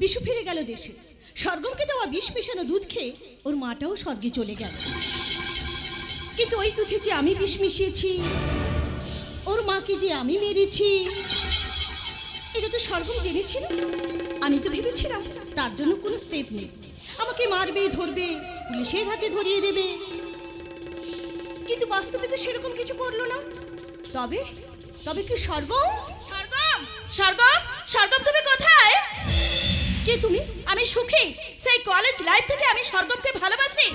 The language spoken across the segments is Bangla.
বিশু ফিরে গেল দেশে। স্বর্গমকে দেওয়া বিষ মিশানো দুধ খেয়ে ওর মাটাও স্বর্গে চলে গেল। কিন্তু ওই দুধে যে আমি বিষ মিশিয়েছি, ওর মাকে যে আমি মেরেছি, এটা তো স্বর্গম জেনেছিল? আমি তো ভেবেছিলাম তার জন্য কোনো স্টেপ নেই। আমাকে মারবে, ধরবে, পুলিশের হাতে ধরিয়ে দেবে। কিন্তু বাস্তবে তো সেরকম কিছু করল না। তবে তবে কি স্বর্গম? স্বর্গম? স্বর্গম? স্বর্গম তুমি কোথায়? কে তুমি? আমি সুখী। সেই কলেজ লাইফ থেকে আমি স্বর্গমকে ভালোবাসি?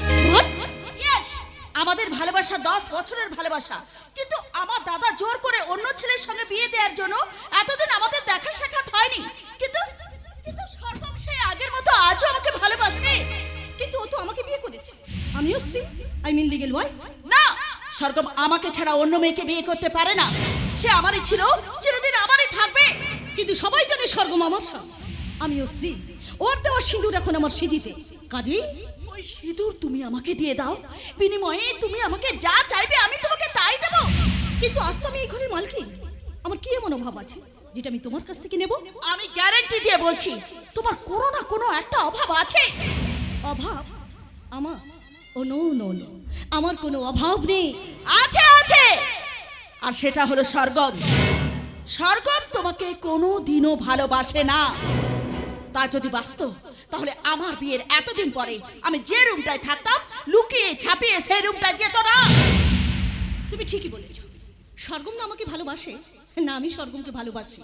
আমাদের ভালোবাসা দশ বছরের ভালোবাসা। কিন্তু আমার দাদা জোর করে অন্য ছেলের সঙ্গে বিয়ে দেওয়ার জন্য এতদিন আমাদের দেখা সাক্ষাৎ হয়নি। কিন্তু কিন্তু স্বর্গম সেই আগের মতো আজও আমাকে ভালোবাসবে কিন্তু ও তো আমাকে বিয়ে করেছে। আমিও স্ত্রী। আই মিন লিগেল ওয়াইফ না! স্বর্গম আমাকে ছাড়া অন্য মেয়েকে বিয়ে করতে পারে না। সে আমারই ছিল, চিরদিন আমারই থাকবে। কিন্তু সবাই জানে স্বর্গম আমার স্বামী আমিও স্ত্রী। ওর দেওয়া সিঁদুর এখন আমার সিঁদিতে কাজেই ওই সিঁদুর তুমি আমাকে দিয়ে দাও। বিনিময়ে তুমি আমাকে যা চাইবে আমি তোমাকে তাই দেবো। কিন্তু আজ তো আমি এই ঘরের মালকিন আমার কি এমন অভাব আছে যেটা আমি তোমার কাছ থেকে নেব? আমি গ্যারান্টি দিয়ে বলছি তোমার কোনো না কোনো একটা অভাব আছে। অভাব? আমার? Oh no no no. আমার কোনো অভাব নেই। আছে আছে। আর সেটা হলো স্বর্গম। স্বর্গম তোমাকে কোনো দিনও ভালোবাসে না। তা যদি বাস্তব তাহলে আমার বিয়ের এতদিন পরে আমি যে রুমটায় থাকতাম লুকিয়ে ছাপিয়ে সেই রুমটায় যেত না। তুমি ঠিকই বলেছ। স্বর্গম না আমাকে ভালোবাসে? না আমি স্বর্গমকে ভালোবাসি।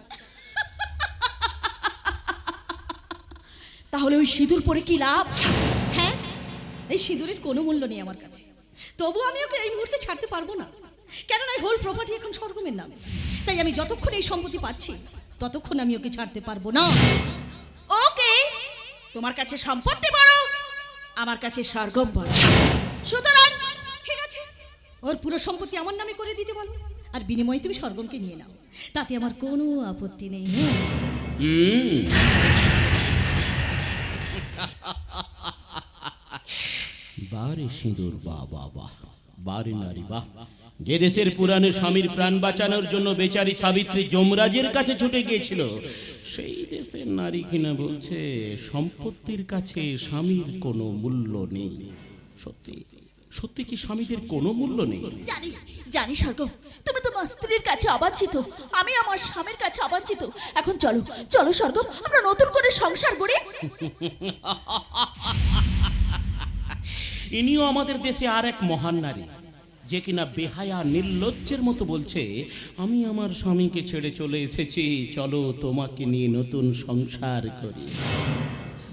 তাহলে ওই সিঁদুর পরে কি লাভ? হ্যাঁ এই সিঁদুরের কোনো মূল্য নেই আমার কাছে। তবু আমি ওকে এই মুহূর্তে ছাড়তে পারব না। কেননা এই হোল প্রপার্টি এখন স্বর্গমের নামে। তাই আমি যতক্ষণ এই সম্পত্তি পাচ্ছি ততক্ষণ আমি ওকে ছাড়তে পারব না। তোমার কাছে সম্পত্তি বড়, আমার কাছে স্বর্গম বড়। সুতরাং, ঠিক আছে, ওর পুরো সম্পত্তি আমার নামে করে দিতে বলো, আর বিনিময়ে তুমি স্বর্গমকে নিয়ে নাও। তাতে আমার কোনো আপত্তি নেই। বারে সিঁদুর বাহ বাহ, বারে নারী, বাহ। যে দেশের পুরানো স্বামীর প্রাণ বাঁচানোর জন্য বেচারি সাবিত্রী যমরাজের কাছে ছুটে গিয়েছিল সেই দেশের নারী কিনা বলছে সম্পত্তির কাছে স্বামীর কোনো মূল্য নেই। সত্যি সত্যি কি স্বামীদের কোনো মূল্য নেই? জানি জানি স্বর্গম তুমি তোমার স্ত্রীর কাছে অবাঞ্ছিত আমি আমার স্বামীর কাছে অবাঞ্ছিত। এখন চলো চলো স্বর্গম আমরা নতুন করে সংসার গড়ি। ইনিও আমাদের দেশে আর এক মহান নারী। যে কিনা বেহায়া নির্লজ্জের মতো বলছে আমি আমার স্বামীকে ছেড়ে চলে এসেছি চলো তোমাকে নিয়ে নতুন সংসার করি।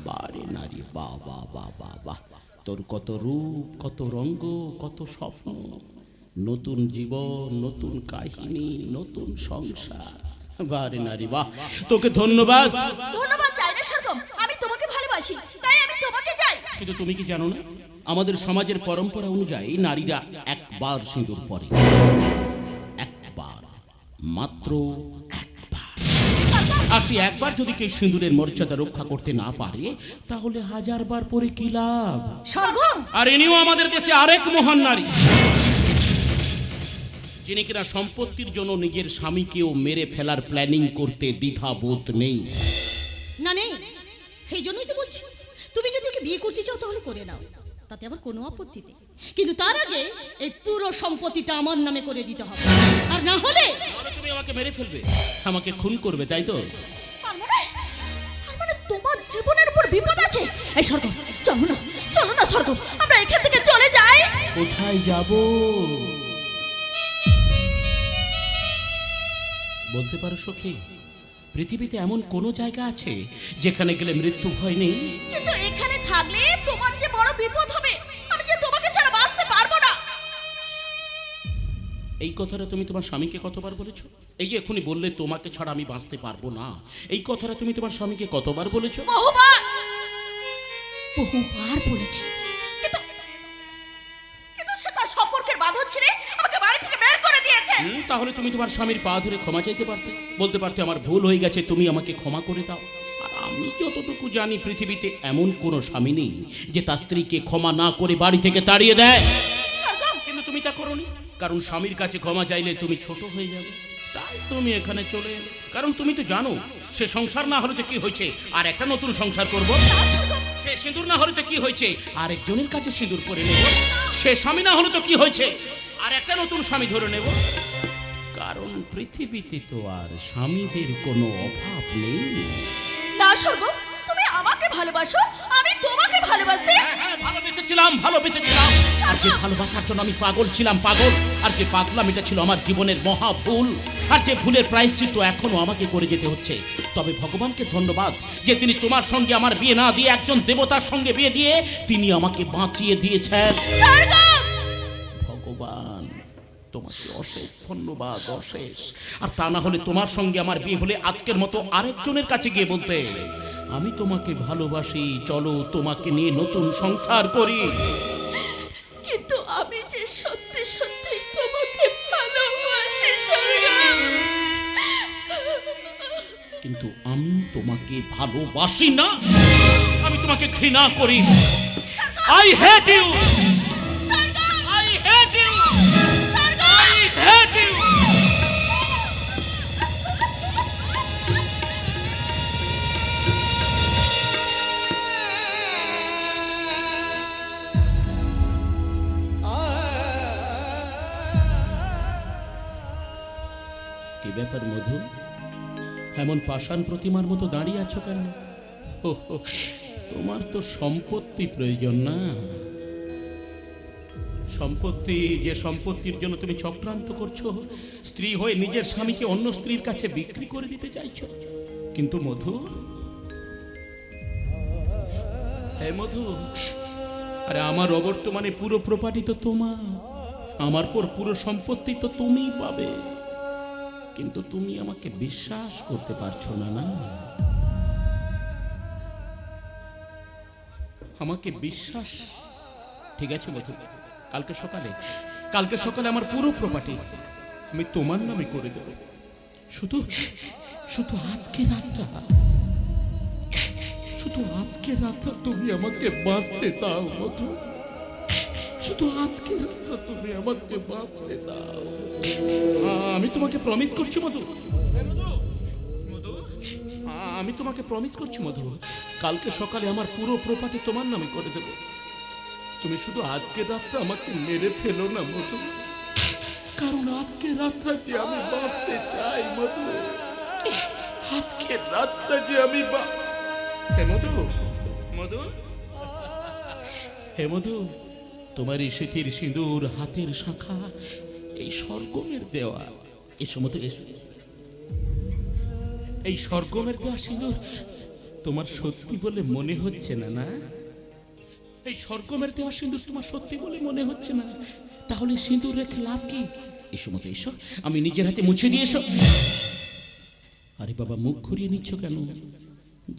বারে নারী বা বা বা বা বাহ। তোর কত রূপ কত রঙ্গ কত স্বপ্ন। নতুন জীবন নতুন কাহিনী নতুন সংসার। বারে নারী বাহ। তোকে ধন্যবাদ। ধন্যবাদ চাই না স্বর্গম আমি তোমাকে ভালোবাসি তাই আমি তোমাকে চাই। কিন্তু তুমি কি জানো না? আমাদের সমাজের পরম্পরা অনুযায়ী নারীরা একবার সিঁদুর পরে। একবার মাত্র একবার। আর সে একবার যদি কেউ সিঁদুরের মর্যাদা রক্ষা করতে না পারে তাহলে হাজারবার পরে কি লাভ? আর ইনিও আমাদের দেশে আরেক মহান নারী। যিনি কিনা সম্পত্তির জন্য নিজের স্বামীকেও মেরে ফেলার প্ল্যানিং করতে দ্বিধাবোধ নেই। না নেই। সেই জন্যই তো বলছি। তুমি যদি ওকে বিয়ে করতে চাও তাহলে করে নাও। তাতে আমার কোনো আপত্তি নেই। কিন্তু তার আগে এই পুরো সম্পত্তিটা আমার নামে করে দিতে হবে। আর না হলে তুমি আমাকে মেরে ফেলবে। আমাকে খুন করবে তাই তো? মানে মানে তোমার জীবনের উপর বিপদ আছে? এই স্বর্গম চলো না চলো না স্বর্গম আমরা এখান থেকে চলে যাই। কোথায় যাব? বলতে পারো সখী পৃথিবীতে এমন কোনো জায়গা আছে যেখানে গেলে মৃত্যু ভয় নেই? কিন্তু এখানে থাকলে তোমার যে বড় বিপদ এই কথাটা তুমি তোমার স্বামীকে কতবার বলেছ? এই যে এখনই বললে তোমাকে ছাড়া আমি বাঁচতে পারব না। এই কথাটা তুমি তোমার স্বামীকে কতবার বলেছ? বহুবার! বহুবার বলেছি। কিন্তু কিন্তু সে তার সম্পর্কের বাঁধন ছিঁড়ে আমাকে বাড়ি থেকে বের করে দিয়েছে! তাহলে তুমি তোমার স্বামীর পা ধরে ক্ষমা চাইতে পারতে? বলতে পারতে আমার ভুল হয়ে গেছে তুমি আমাকে ক্ষমা করে দাও। আর আমি যতটুকু জানি পৃথিবীতে এমন কোনো স্বামী নেই যে তার স্ত্রীকে ক্ষমা না করে বাড়ি থেকে তাড়িয়ে দেয়। কিন্তু তুমি তা করনি। কারণ স্বামীর কাছে ক্ষমা চাইলে তুমি ছোট হয়ে যাবে। তাই তুমি এখানে চলে এলে। কারণ তুমি তো জানো সে সংসার না হলে তো কি হয়েছে? আর একটা নতুন সংসার করব। সে সিঁদুর না হলে তো কি হয়েছে? আর একজনের কাছে সিঁদুর পরে নেব। সে স্বামী না হলে তো কি হয়েছে? আর একটা নতুন স্বামী ধরে নেব। কারণ পৃথিবীতে তো আর স্বামীদের কোনো অভাব নেই। না স্বর্গম তুমি আমাকে ভালোবাসো আমি তোমাকে ভালোবাসি। হ্যাঁ, ভালোবেসেছিলাম। আর যে ভালোবাসার জন্য আমি পাগল ছিলাম পাগল। আর যে পাগলাম এটা ছিল আমার জীবনের মহা ভুল। আর যে ভুলের প্রায়শ্চিত্ত এখনও আমাকে করে যেতে হচ্ছে। তবে ভগবানকে ধন্যবাদ যে তিনি তোমার সঙ্গে আমার বিয়ে না দিয়ে একজন দেবতার সঙ্গে বিয়ে দিয়ে তিনি আমাকে বাঁচিয়ে দিয়েছেন। ভগবান। তোমাকে অশেষ ধন্যবাদ অশেষ। আর তা না হলে তোমার সঙ্গে আমার বিয়ে হলে আজকের মতো আরেকজনের কাছে গিয়ে বলতে আমি তোমাকে ভালোবাসি চলো তোমাকে নিয়ে নতুন সংসার করি। কিন্তু আমি যে সত্যি সত্যি তোমাকে ভালোবাসি কিন্তু আমি তোমাকে ভালোবাসি না আমি তোমাকে ঘৃণা করি। I hate you hate you কি ব্যাপার, মধু? এমন পাষাণ প্রতিমার মতো দাঁড়িয়ে আছো কেন? তোমার তো সম্পত্তি প্রয়োজন না। সম্পত্তি, যে সম্পত্তির জন্য তুমি চক্রান্ত করছ, স্ত্রী হয়ে নিজের স্বামীকে অন্য স্ত্রীর কাছে বিক্রি করে দিতে চাইছ। কিন্তু মধু হ্যাঁ মধু, আরে আমার অবর্তমানে পুরো প্রপার্টি তো তোমার, আমার পর পুরো সম্পত্তি তো তুমিই পাবে। কিন্তু তুমি আমাকে বিশ্বাস করতে পারছ না না? আমাকে বিশ্বাস, ঠিক আছে মধু? কালকে সকালে কালকে সকালে আমার পুরো প্রপার্টি আমি তোমার নামে করে দেব। শুধু শুধু আজকে রাতটা শুধু আজকে রাতটা তুমি আমাকে বাঁচতে দাও মধু। শুধু আজকে রাতটা তুমি আমাকে বাঁচতে দাও। আমি তোমাকে প্রমিস করছি মধু। মধু আমি তোমাকে প্রমিস করছি মধু। কালকে সকালে আমার পুরো প্রপার্টি তোমার নামে করে দেব। তুমি শুধু আজকে রাতটা আমাকে মেরে ফেলো না, মধু। কারণ আজকে রাতটা যে আমি বাঁচতে চাই, মধু। আজকে রাতটা যে আমি হে মধু মধু। হে মধু, তোমার এই স্মৃতির সিঁদুর, হাতের শাখা, এই সরগমের দেওয়া এসো মতো এসো। এই সরগমের দেওয়া সিঁদুর তোমার সত্যি বলে মনে হচ্ছে না না? এই সরগমের দেওয়া সিঁদুর তোমার সত্যি বলে মনে হচ্ছে না? তাহলে সিঁদুর রেখে লাভ কি? এসো মতো, এসো। আমি নিজের হাতে মুছে দিয়ে এসো। আরে বাবা, মুখ ঘুরিয়ে নিচ্ছ কেন?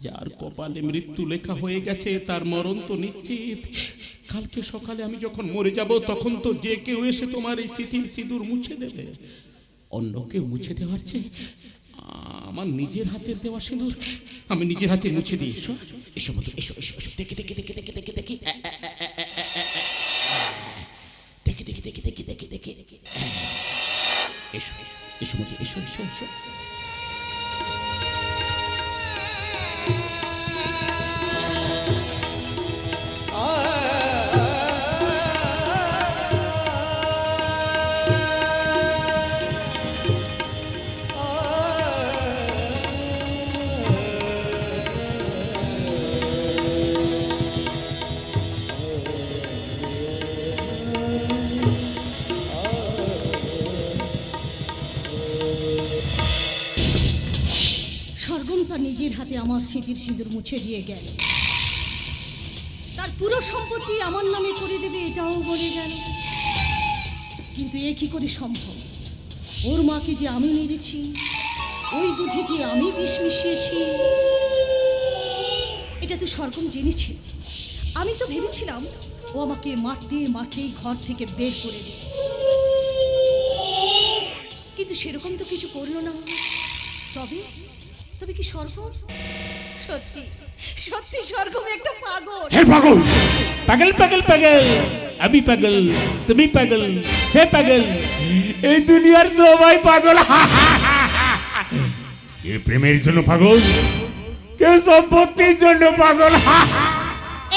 যার কপালে মৃত্যু লেখা হয়ে গেছে, তার মরণ তো নিশ্চিত। কালকে সকালে আমি যখন মরে যাব, তখন তো যে কেউ এসে তোমার এই স্মৃতির সিঁদুর মুছে দেবে। অন্য কেউ মুছে দেওয়ার চেয়ে আমার নিজের হাতের দেওয়া সিঁদুর আমি নিজের হাতে মুছে দিই, এসো। এসো মতো এসো এসো এসো। দেখি দেখি দেখি দেখি দেখি দেখি। দেখি দেখি দেখি দেখি দেখি দেখি এসো এসো মতো এসো এসো এসো। আমার স্মৃতির সিঁদুর মুছে দিয়ে গেল। তার পুরো সম্পত্তি আমার নামে করে দেবে, এটাও বলে গেল। কিন্তু এ কি করে সম্ভব? ওর মাকে যে আমি মেরেছি, ওই দুধে যে আমি বিষ মিশিয়েছি, এটা তো স্বর্গম জেনেছিল আমি তো ভেবেছিলাম ও আমাকে মারতে মারতেই ঘর থেকে বের করে দেবে। কিন্তু সেরকম তো কিছু করল না। তবে তবে কি স্বর্গম সত্যি সত্যি স্বর্গম একটা পাগল। হে পাগল পাগল পাগল পাগল আমি পাগল তুমি পাগল সে পাগল। এই দুনিয়ার সবাই পাগল কে প্রেমের জন্য পাগল কে সম্পত্তির জন্য পাগল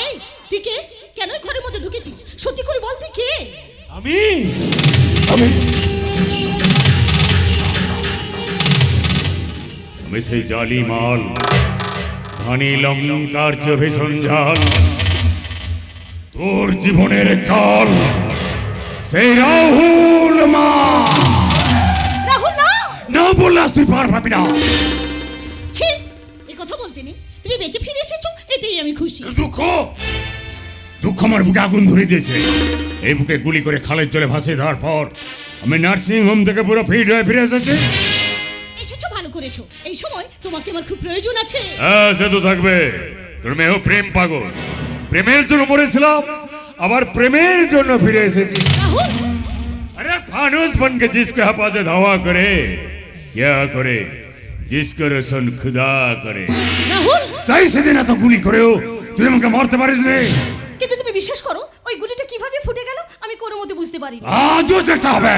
এই তুই কে? কেন ঘরের মধ্যে ঢুকেছিস? সত্যি করে বল তুই কে? আমি? আমি? আমি সেই জালি মাল ধানি লঙ্কার সঞ্জাল তোর জীবনের কাল সেই রাহুল মা। রাহুল না না বললে আজ তুই পার পাবি না। ছি এই কথা বলতে নেই। তুমি বেঁচে ফিরে এসেছ এতেই আমি খুশি। দুঃখ? দুঃখ আমার বুকে আগুন ধরে দিয়েছে। এই বুকে গুলি করে খালের জলে ভাসিয়ে দেওয়ার পর আমি নার্সিং হোম থেকে পুরো ফিট হয়ে ফিরে এসেছি। করেছ। এই সময় তোমাকে আমার খুব প্রয়োজন আছে। হ্যাঁ সে তো থাকবে। মেয়েও প্রেম পাগল। প্রেমের জন্য পড়েছিলাম আবার প্রেমের জন্য ফিরে এসেছি। আরে ফানুস বনকে জিসকে হাফাজে ধাওয়া করে ইয়া করে জিসকো রসন খুদা করে। তাই সেদিন এত গুলি করেও তুই আমাকে মারতে পারিস রে কিন্তু তুমি বিশ্বাস করো ওই গুলিটা কীভাবে ফুটে গেল আমি কোনো মতে বুঝতে পারি আজও যেটা হবে।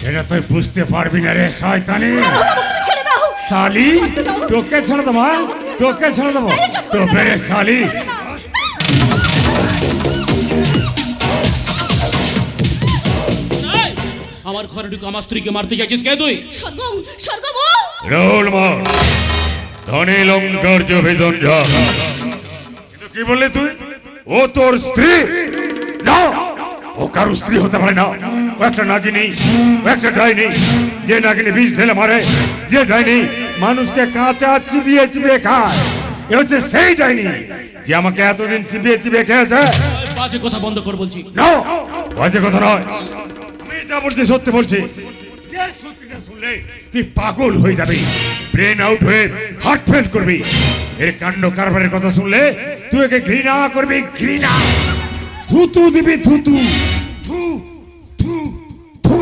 সেটা তুই বুঝতে পারবি না রে শয়তানি। রাহুল সালি তোকে ছেড়ে দেবো হ্যাঁ? তোকে ছেড়ে দেবো। তো বেরে সালি আমার ঘরে ঢুকে আমার স্ত্রীকে মারতে চাইছিস কে তুই? স্বর্গম ও! রোল মার ধনে লঙ্কার যে ভীষণ কি বললি তুই? ও তোর স্ত্রী? না ও কারও স্ত্রী হতে পারে না। ও একটা নাগিনী ও একটা ডাইনি। যে নাগিনী বিষ ঢেলে মারে যে ডাইনি মানুষকে কাঁচা চিবিয়ে চিবিয়ে খায় এ হচ্ছে সেই ডাইনি যে আমাকে এতদিন চিবিয়ে চিবিয়ে খেয়েছে। বাজে কথা বন্ধ কর বলছি। না বাজে কথা নয়। আমি যা বলছি সত্যি বলছি। যে সত্যিটা শুনলে তুই পাগল হয়ে যাবি। ব্রেন আউট হয়ে হার্ট ফেল করবি। এর কাণ্ড কারবারের কথা শুনলে তুই একে ঘৃণা করবি ঘৃণা। থুতু দিবি থুতু থু থু থু।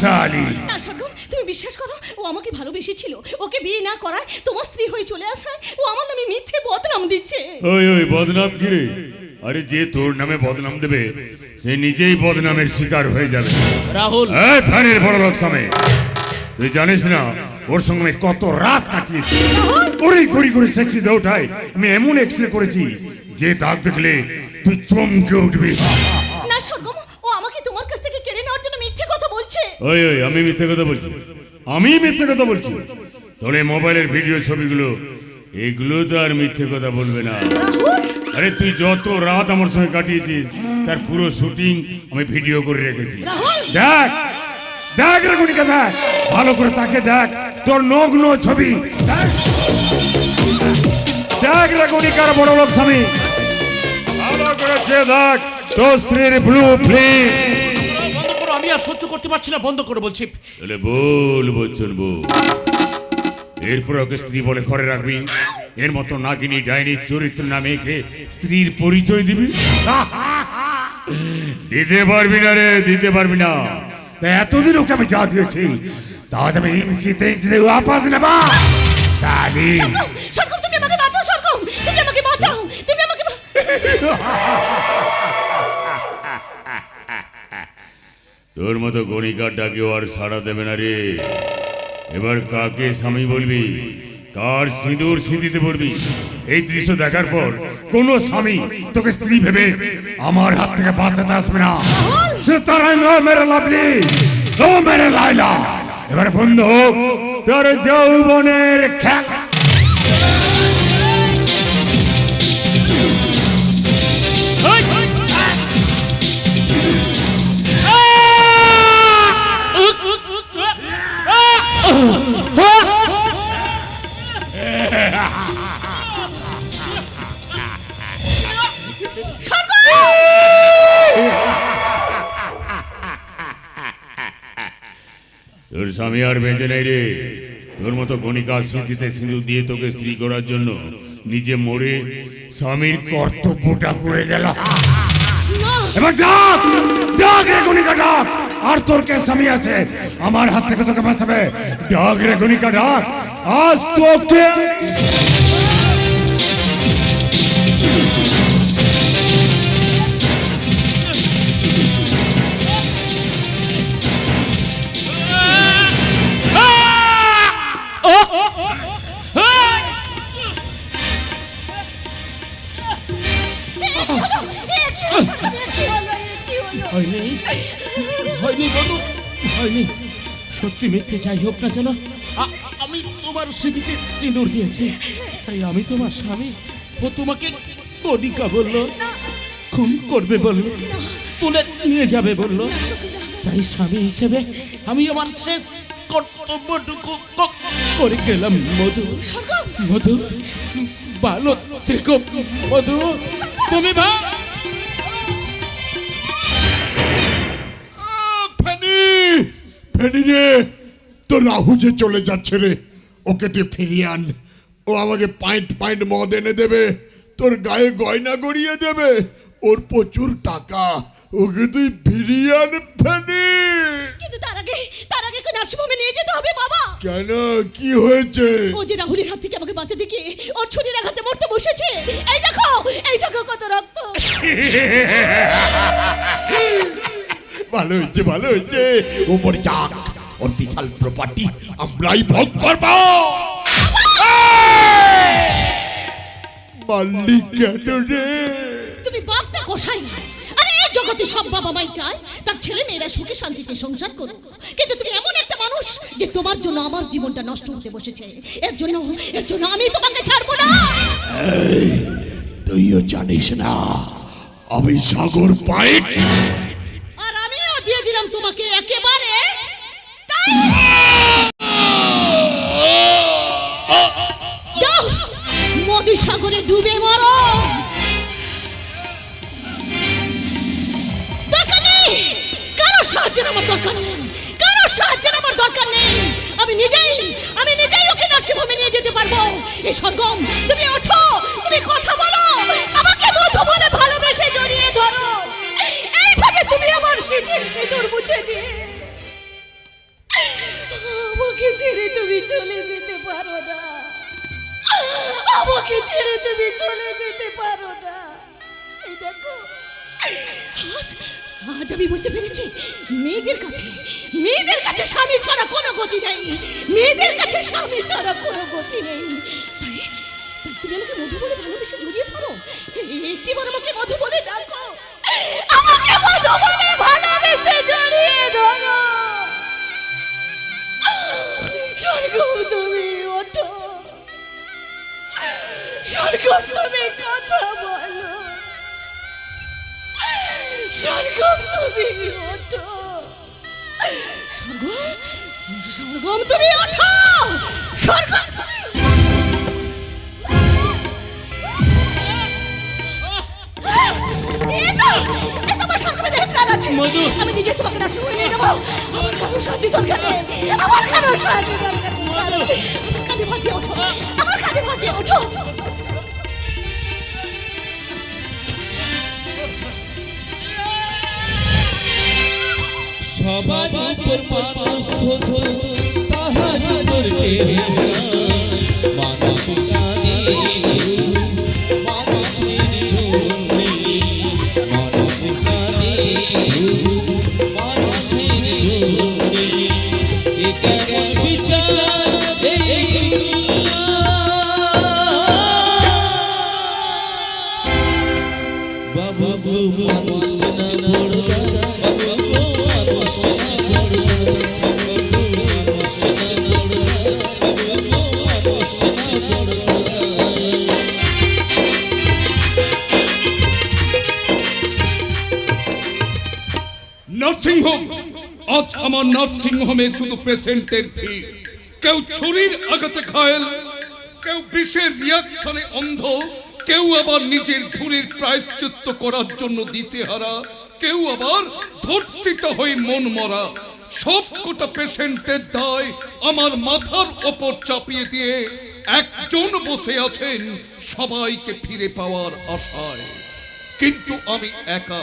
সালি। না স্বর্গম তুমি বিশ্বাস করো ও আমাকে ভালোবেসেছিল। ওকে বিয়ে না করায় তোমার স্ত্রী হয়ে চলে আসায় ও আমার নামে মিথ্যে বদনাম দিচ্ছে। ওই ওই বদনাম কি রে? আরে যে তোর নামে বদনাম দেবে সে নিজেই বদনামের শিকার হয়ে যাবে। রাহুল। এই ফ্যানের বড় লোক সামনে তুই জানিস না ওর সঙ্গে আমি কত রাত কাটিয়েছি। ওরে ঘড়ি করে সেক্সি দেওটাই আমি এমন এক্সরে করেছি যে দাগ দেখলে তুই চমকে উঠবি। ওই ওই আমি মিথ্যে কথা বলছি। আমি মিথ্যে কথা বলছি। তোর মোবাইলের ভিডিও ছবিগুলো এগুলো তো আর মিথ্যে কথা বলবে না। আরে তুই যত রাত আমার সঙ্গে কাটিয়েছিস তার পুরো শুটিং আমি ভিডিও করে রেখেছি। দেখ দেখ রে গুণিকা দেখ। ভালো করে তাকে দেখ তোর নগ্ন ছবি। দেখ। দেখ রে গুণিকার বড় লোক স্বামী। ভালো করেছে দেখ। তোর স্ত্রীর ব্লু ফিল্ম আর সহ্য করতে পারছি না বন্ধ করো বলছি। তাহলে বল বচ্চন বল এরপর ওকে স্ত্রী বলে ঘরে রাখবি। এর মতো নাগিনী ডাইনি চরিত্র নামে একে স্ত্রীর পরিচয় দিবি? দিতে পারবি না রে দিতে পারবি না। তাই এতদিন ওকে আমি যা দিয়েছি তা আজ আমি ইঞ্চিতে ইঞ্চিতে ওয়াপাস নেবা। সালি। তুমি আমাকে বাঁচাও স্বর্গম তুমি আমাকে বাঁচাও তুমি আমাকে তোর মতো গণিকার ডাকেও আর সাড়া দেবে না রে। এবার কাকে স্বামী বলবি? কার সিঁদুর সিঁদিতে পড়বি? এই দৃশ্য দেখার পর কোন স্বামী তোকে স্ত্রী ভেবে আমার হাত থেকে বাঁচাতে আসবে না। সে তারাই নয় মেরে লাভলি ও মেরে লাইলা। এবার বন্ধু, তোর যৌবনের খেলা স্বামী আর বেঁচে নেই রে। তোর মতো গণিকা স্মৃতিতে সিঁদুর দিয়ে তোকে স্ত্রী করার জন্য নিজে মরে স্বামীর কর্তব্যটা করে গেল এবার রে ডাক, আর তোর কে স্বামী আছে? আমার হাত থেকে তোকে বাঁচাবে। ডাক রে গণিকা ডাক, আজ তোকে হয়নি? হয়নি বলো? হয়নি। সত্যি মিথ্যে যাই হোক না কেন আমি তোমার স্মৃতিতে সিঁদুর দিয়েছি। তাই আমি তোমার স্বামী ও তোমাকে কণিকা বলল। খুন করবে বলল তুলে নিয়ে যাবে বলল। তাই স্বামী হিসেবে আমি আমার শেষ কর্তব্যটুকু করে গেলাম মধু। মধু ভালো থেকো মধু। তুমি ভা ফেনি রে তো রাহু যে চলে যাচ্ছে রে ওকে তুই ফিরিয়ে আন। ও আমাকে পাইন্ট পাইন্ট মদ এনে দেবে তোর গায়ে গয়না গড়িয়ে দেবে ওর প্রচুর টাকা ওকে তুই ফিরিয়ে আন ফেনি। কিন্তু তার আগে তার আগে কি নার্সিংহোমে নিয়ে যেতে হবে বাবা। কেন? কি হয়েছে? ও যে রাহুলের হাত থেকে আমাকে বাঁচাতে গিয়ে ওর ছুরির আঘাতে মরতে বসেছে। এই দেখো এই দেখো কত রক্ত। ভালো হয়েছে ভালো হয়েছে ও মরে যাক ওর বিশাল প্রপার্টি আমরাই ভোগ করব। মাল্লি কেন রে? তুমি বাপ না গোসাই আরে এই জগতে সব বাবা মাই চায় তার ছেলে মেয়েরা সুখে শান্তিতে সংসার করুক। কিন্তু তুমি এমন একটা মানুষ যে তোমার জন্য আমার জীবনটা নষ্ট হতে বসেছে। এর জন্য এর জন্য আমি তোমাকে ছাড়বো না। তুইও জানিস না আমি সাগর পাইপ তোমাকে একেবারে নদী সাগরে ডুবে মরো। দরকার কারও সাহায্যের আমার দরকার নেই। কারও সাহায্যের আমার দরকার নেই। আমি নিজেই আমি নিজেই ওকে নার্সিংহোমে নিয়ে যেতে পারব। এই সরগম তুমি ওঠো, তুমি কথা বলো। শীতের সিঁদুর মুছে দিয়ে। আমাকে ছেড়ে তুমি চলে যেতে পারো না। আমাকে ছেড়ে তুমি চলে যেতে পারো না। এই দেখো, আজ আজ আমি বুঝতে পেরেছি, মেয়েদের কাছে মেয়েদের কাছে স্বামী ছাড়া কোনো গতি নেই। মেয়েদের কাছে স্বামী ছাড়া কোনো গতি নেই। তুমি আমাকে মধু বলে ভালোবেসে জড়িয়ে ধরো। একটি বার আমাকে মধু বলে ডাকো। আমাকে মধু ভালোবেসে জড়িয়ে ধরো। স্বর্গ তুমি ওঠো। স্বর্গ তুমি কথা বলো। স্বর্গম তুমি ওঠো। স্বর্গম স্বর্গম তুমি ওঠো। স্বর্গম এই তো, এই তো আমার স্বর্গমে দেহের প্রাণ আছে। মধু। আমি নিজে তোমাকে নাচে বলে নিয়ে আমার কারও সাহায্য দরকার নেই। আমার কারও সাহায্য দরকার নেই। আমার কাঁধে ভাত ওঠো। আমার কাঁধে ভাত ওঠো। সবার উপর মানুষ তাহার উপর নার্সিংহোমে শুধু পেশেন্টের ভিড়। কেউ ছুরির আঘাতে ঘায়েল, কেউ বিষের রিয়াকশনে অন্ধ, কেউ আবার নিজের ভুলের প্রায়শ্চিত্ত করার জন্য দিশেহারা, কেউ আবার ধর্ষিত হয়ে মন মরা। সব কটা পেশেন্টের দায় আমার মাথার ওপর চাপিয়ে দিয়ে একজন বসে আছেন সবাইকে ফিরে পাওয়ার আশায়। কিন্তু আমি একা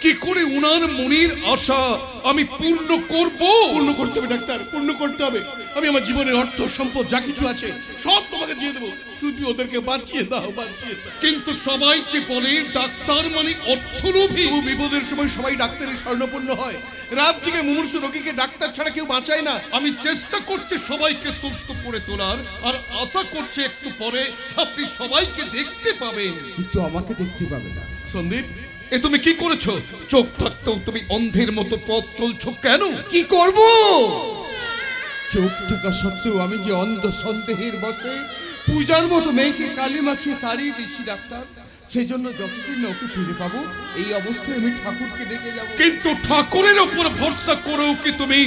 কি করে উনার মনির আশা আমি পূর্ণ করব? পূর্ণ করতে হবে ডাক্তার পূর্ণ করতে হবে। আমি আমার জীবনের অর্থ সম্পদ যা কিছু আছে সব তোমাকে দিয়ে দেবো। শুধু ওদেরকে বাঁচিয়ে দাও বাঁচিয়ে দাও। কিন্তু সবাই যে বলে ডাক্তার মানে অর্থলোভী। তবু বিপদের সময় সবাই ডাক্তারের স্বর্ণপূর্ণ হয়। রাত থেকে মুমূর্ষু রোগীকে ডাক্তার ছাড়া কেউ বাঁচায় না। আমি চেষ্টা করছি সবাইকে সুস্থ করে তোলার আর আশা করছি একটু পরে আপনি সবাইকে দেখতে পাবেন। কিন্তু আমাকে দেখতে পাবে না। সন্দীপ এ তুমি কি করেছ? চোখ থাকতেও তুমি অন্ধের মতো পথ চলছো কেন? কি করব? চোখ থাকা সত্ত্বেও আমি যে অন্ধ সন্দেহের বসে পূজার মতো মেয়েকে কালি মাখিয়ে তাড়িয়ে দিচ্ছি ডাক্তার। সেই জন্য যতদিন না ওকে ফিরে পাবো এই অবস্থায় আমি ঠাকুরকে ডেকে যাব। কিন্তু ঠাকুরের ওপর ভরসা করেও কি তুমি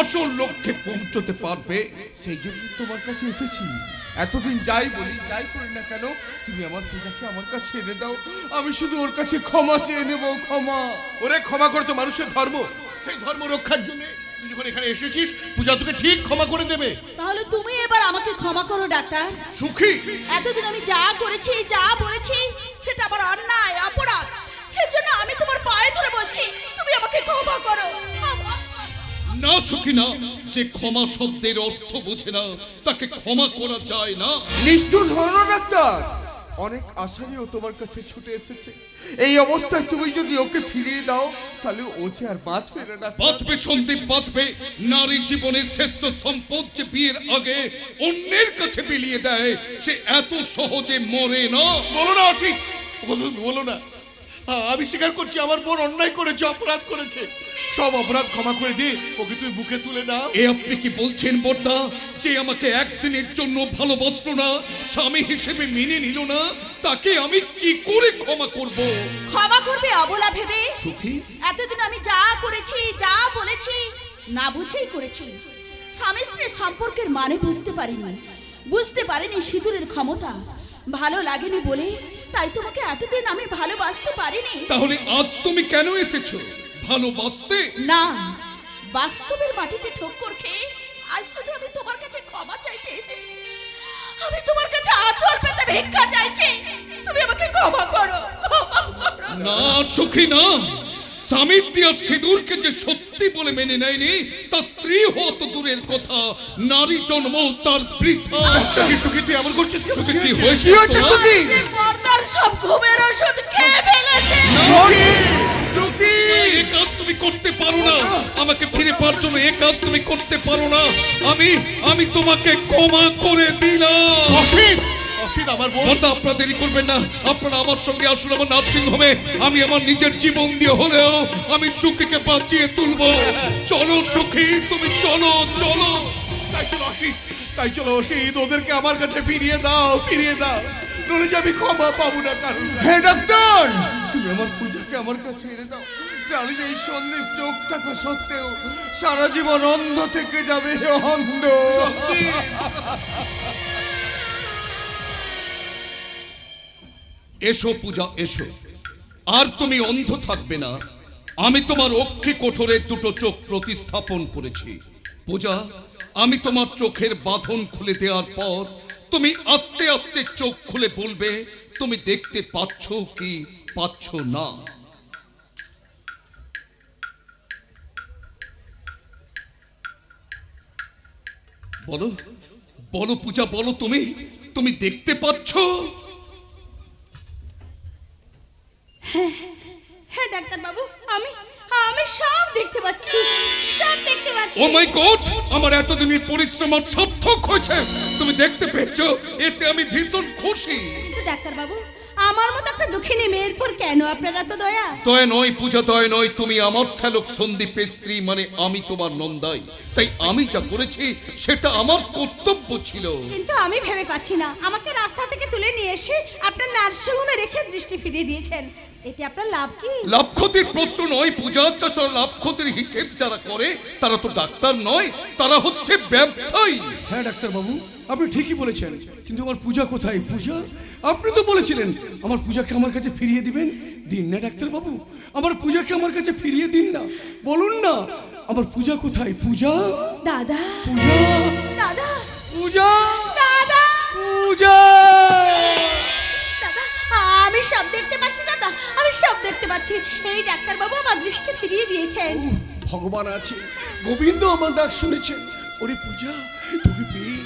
আসল লক্ষ্যে পৌঁছতে পারবে? সেই জন্য তোমার কাছে এসেছি। এতদিন যাই বলি যাই করি না কেন তুমি আমার পূজাকে আমার কাছে এনে দাও। আমি শুধু ওর কাছে ক্ষমা চেয়ে নেব ক্ষমা। ওরে ক্ষমা করে তো মানুষের ধর্ম। সেই ধর্ম রক্ষার জন্য তুই যখন এখানে এসেছিস পূজা তোকে ঠিক ক্ষমা করে দেবে। তাহলে তুমি এবার আমাকে ক্ষমা করো ডাক্তার। সুখী? এতদিন আমি যা করেছি যা বলেছি সেটা আমার অন্যায় অপরাধ। সেজন্য আমি তোমার পায়ে ধরে বলছি তুমি আমাকে ক্ষমা করো। না সুখী না যে ক্ষমা শব্দের অর্থ বোঝে না তাকে ক্ষমা করা যায় না। নিষ্ঠুর ধরো ডাক্তার অনেক আশা নিয়েও তোমার কাছে ছুটে এসেছে। এই অবস্থায় তুমি যদি ওকে ফিরিয়ে দাও তাহলে ও যে আর বাঁচবে না। বাঁচবে সন্দীপ বাঁচবে। নারী জীবনের শ্রেষ্ঠ সম্পদ যে বিয়ের আগে অন্যের কাছে বিলিয়ে দেয় সে এত সহজে মরে না। বলো না ওকে বলো না। আমি স্বীকার করছি আমার বোন অন্যায় করেছে অপরাধ করেছে। সব অপরাধ ক্ষমা করে দিয়ে ওকে তুমি বুকে তুলে দাও এ আপনি কি বলছেন বর্দা যে আমাকে একদিনের জন্য ভালোবাসলো না স্বামী হিসেবে মেনে নিল না তাকে আমি কি করে ক্ষমা করব? ক্ষমা করবে অবলা ভেবে? সুখী? এতদিন আমি যা করেছি যা বলেছি না বুঝেই করেছি। স্বামী স্ত্রী সম্পর্কের মানে বুঝতে পারিনি। বুঝতে পারিনি সিঁদুরের ক্ষমতা। ভালো লাগেনি বলে? তাই তোমাকে এতদিন আমি ভালোবাসতে পারিনি। তাহলে আজ তুমি কেন এসেছ? ভালোবাসতে? না বাস্তবের মাটিতে ঠোক্কর খেয়ে আজ শুধু আমি তোমার কাছে ক্ষমা চাইতে এসেছি। আমি তোমার কাছে আঁচল পেতে ভিক্ষা চাইছি। তুমি আমাকে ক্ষমা করো ক্ষমা করো। না সুখী না। স্বামীর দেওয়া সিঁদুরকে যে সত্যি বলে মেনে নেয়নি তার স্ত্রী হওয়া তো দূরের কথা। নারী জন্ম তার বৃথা। সুখী তুই এমন করছিস সুখী কি হয়েছে কি হয়েছে তোমার? সুখী? যে পর্দার সব ঘুমের ওষুধ খেয়ে ফেলেছে। সুখী! কাজ তুমি করতে পারো না। আমাকে ফিরে পাওয়ার জন্য এ কাজ তুমি করতে পারো না। আমি আমি তোমাকে ক্ষমা করে দিলাম। আমার বোন আপনারা দেরি করবেন না। আপনারা আমার সঙ্গে আসুন আমার নার্সিং হোমে আমি আমার নিজের জীবন দিয়ে হলেও আমি সুখীকে বাঁচিয়ে তুলবো। চলো সুখী তুমি চলো চলো। তাই চলো অসিত তাই চলো অসিত ওদেরকে আমার কাছে ফিরিয়ে দাও ফিরিয়ে দাও। নইলে যে আমি ক্ষমা পাবো না কারণ হে ডাক্তার! তুমি আমার পূজাকে আমার কাছে এনে দাও। জানি যে এই সন্দীপ চোখ থাকা সত্ত্বেও সারা জীবন অন্ধ থেকে যাবে অন্ধ। এসো পূজা, এসো। আর তুমি অন্ধ থাকবে না। আমি তোমার অক্ষি কোঠরে দুটো চোখ প্রতিস্থাপন করেছি। পূজা, আমি তোমার চোখের বাঁধন খুলে দেওয়ার পর তুমি আস্তে আস্তে চোখ খুলে বলবে, তুমি দেখতে পাচ্ছ কি পাচ্ছ না? বলো বলো পূজা, বলো তুমি তুমি দেখতে পাচ্ছ? হ্যাঁ ডাক্তার বাবু আমি আমি সব দেখতে পাচ্ছি সব দেখতে পাচ্ছি। ও মাই গড আমার এতদিনের পরিশ্রম আর সার্থক হয়েছে। তুমি দেখতে পেয়েছ এতে আমি ভীষণ খুশি। কিন্তু ডাক্তার বাবু আমার মতো একটা দুঃখিনী মেয়ের পর কেন আপনারা তো দয়া? দয় নয় পূজা দয় নয় তুমি আমার শ্যালক সন্দীপের স্ত্রী মানে আমি তোমার নন্দাই। তাই আমি যা করেছি সেটা আমার কর্তব্য ছিল। কিন্তু আমি ভেবে পাচ্ছি না আমাকে রাস্তা থেকে তুলে নিয়ে এসে আপনার নার্সিংহোমে রেখে দৃষ্টি ফিরিয়ে দিয়েছেন। এতে আপনার লাভ কি? লাভ ক্ষতির প্রশ্ন নয় পূজা চাচা লাভ ক্ষতির হিসেব যারা করে তারা তো ডাক্তার নয় তারা হচ্ছে ব্যবসায়ী। হ্যাঁ ডাক্তারবাবু আপনি ঠিকই বলেছেন কিন্তু আমার পূজা কোথায়? পূজা? আপনি তো বলেছিলেন আমার পূজাকে আমার কাছে ফিরিয়ে দিবেন? দিন না ডাক্তারবাবু আমার পূজাকে আমার কাছে ফিরিয়ে দিন না। বলুন না আমার পূজা কোথায়? পূজা? দাদা। পূজা? দাদা। পূজা? দাদা। পূজা? দাদা আমি সব দেখতে পাচ্ছি দাদা। আমি সব দেখতে পাচ্ছি। এই ডাক্তার বাবু আমার দৃষ্টি ফিরিয়ে দিয়েছেন। ভগবান আছে। গোবিন্দ আমার ডাক শুনেছেন ওরে পূজা তোকে পেয়ে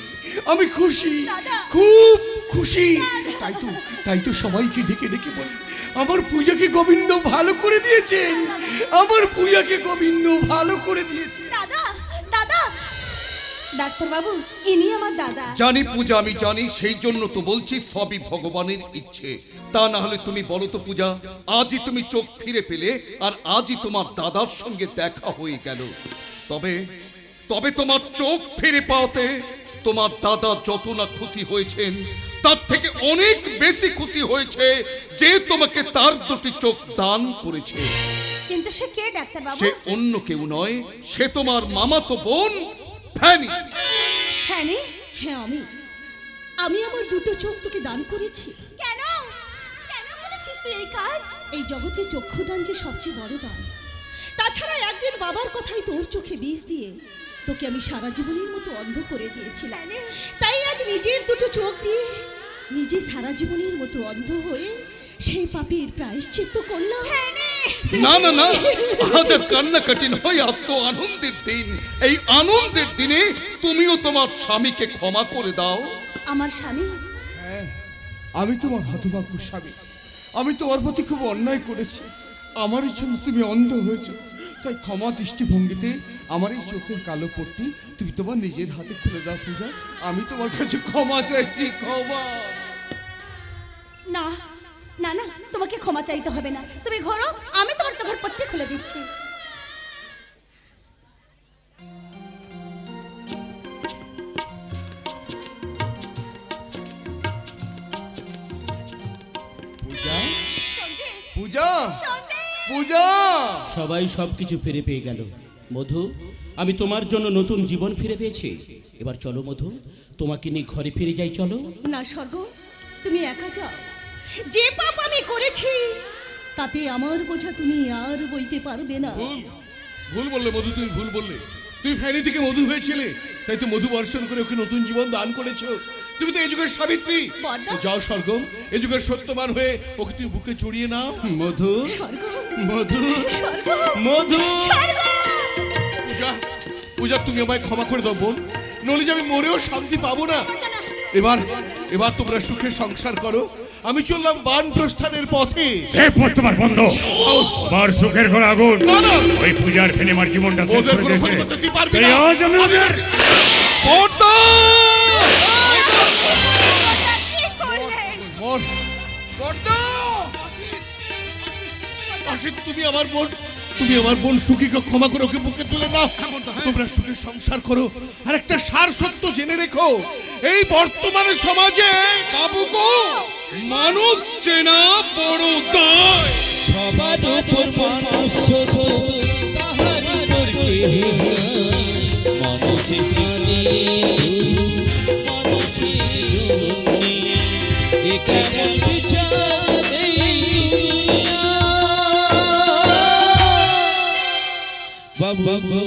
আমি খুশি। দাদা। খুব খুশি। তাই তো তাই তো সবাইকে ডেকে ডেকে বলে আমার পূজাকে গোবিন্দ ভালো করে দিয়েছেন। আমার পূজাকে গোবিন্দ ভালো করে দিয়েছে দাদা দাদা ডাক্তারবাবু ইনি আমার দাদা। জানি পূজা আমি জানি সেই জন্য তো বলছি সবই ভগবানের ইচ্ছে। তা না হলে তুমি বলো তো পূজা আজই তুমি চোখ ফিরে পেলে আর আজই তোমার দাদার সঙ্গে দেখা হয়ে গেল। তবে তবে তোমার চোখ ফিরে তোমার দাদা যত না খুশি হয়েছেন তার থেকে অনেক বেশি খুশি হয়েছে যে তোমাকে তার দুটি চোখ দান করেছে। কিন্তু সে কে ডাক্তারবাবু? সে অন্য কেউ নয় সে তোমার মামাতো বোন ফ্যানি হ্যাঁ নি? হ্যাঁ আমি। আমি আমার দুটো চোখ তোকে দান করেছি। কেন? কেন করেছিস তুই এই কাজ? এই জগতে চক্ষুদান যে সবচেয়ে বড় দান। তাছাড়া একদিন বাবার কথাই তোর চোখে বিষ দিয়ে তোকে আমি সারা জীবনের মতো অন্ধ করে দিয়েছিলাম। তাই আজ নিজের দুটো চোখ দিয়ে নিজে সারা জীবনের মতো অন্ধ হয়ে সেই পাপের প্রায়শ্চিত্ত করলাম। না না না। আজ আর কান্না কান্নাকাটি নয় আজ তো আনন্দের দিন। এই আনন্দের দিনে তুমিও তোমার স্বামীকে ক্ষমা করে দাও। আমার স্বামী? হ্যাঁ আমি তোমার হতভাগ্য স্বামী। আমি তোমার প্রতি খুব অন্যায় করেছি। আমার জন্য তুমি অন্ধ হয়েছ। তাই ক্ষমা দৃষ্টিভঙ্গিতে আমার এই চোখের কালো পট্টি তুমি তোমার নিজের হাতে খুলে দাও পূজা। আমি তোমার কাছে ক্ষমা চাইছি ক্ষমা। না। না না তোমাকে ক্ষমা চাইতে হবে না। তুমি ঘরো আমি তোমার চোখের পট্টি খুলে দিচ্ছি। পূজা? পূজা? পূজা? সবাই সবকিছু ফিরে পেয়ে গেল। মধু আমি তোমার জন্য নতুন জীবন ফিরে পেয়েছি। এবার চলো মধু তোমাকে নিয়ে ঘরে ফিরে যাই চলো। না স্বর্গ তুমি একা যাও। যে পাপ আমি করেছি তাতে আমার বোঝা তুমি আর বইতে পারবে না। ভুল ভুল বললে মধু তুমি ভুল বললে। তুমি ফ্যানি থেকে মধু হয়েছিলে তাই তো মধু বর্ষণ করে ওকে নতুন জীবন দান করেছ। তুমি তো এই যুগের সাবিত্রী। বড়দা। যাও স্বর্গম। এই যুগের সত্যবান হয়ে ওকে তুমি বুকে জড়িয়ে নাও। মধু মধু মধু। পূজা পূজা তুমি আমায় ক্ষমা করে দাও বোন। নইলে যে আমি মরেও শান্তি পাবো না। এবার এবার তোমরা সুখে সংসার করো। আমি চললাম বান প্রস্থানের পথে। সে পথ তোমার বন্ধ। আমার সুখের ঘর আগুন। ওই পূজার ফেলে আমার জীবনটা শেষ তুই আজ আমি ওদের। পর্দা! মন তুমি আমার বোন। তুমি আমার বোন সুখীকে ক্ষমা করে ওকে বুকে তুলে নাও তোমরা সুখে সংসার করো। আর একটা সার সত্য জেনে রেখো। এই বর্তমানে সমাজে বাবু গো মানুষ চেনা বড় দায়? বাবু বড়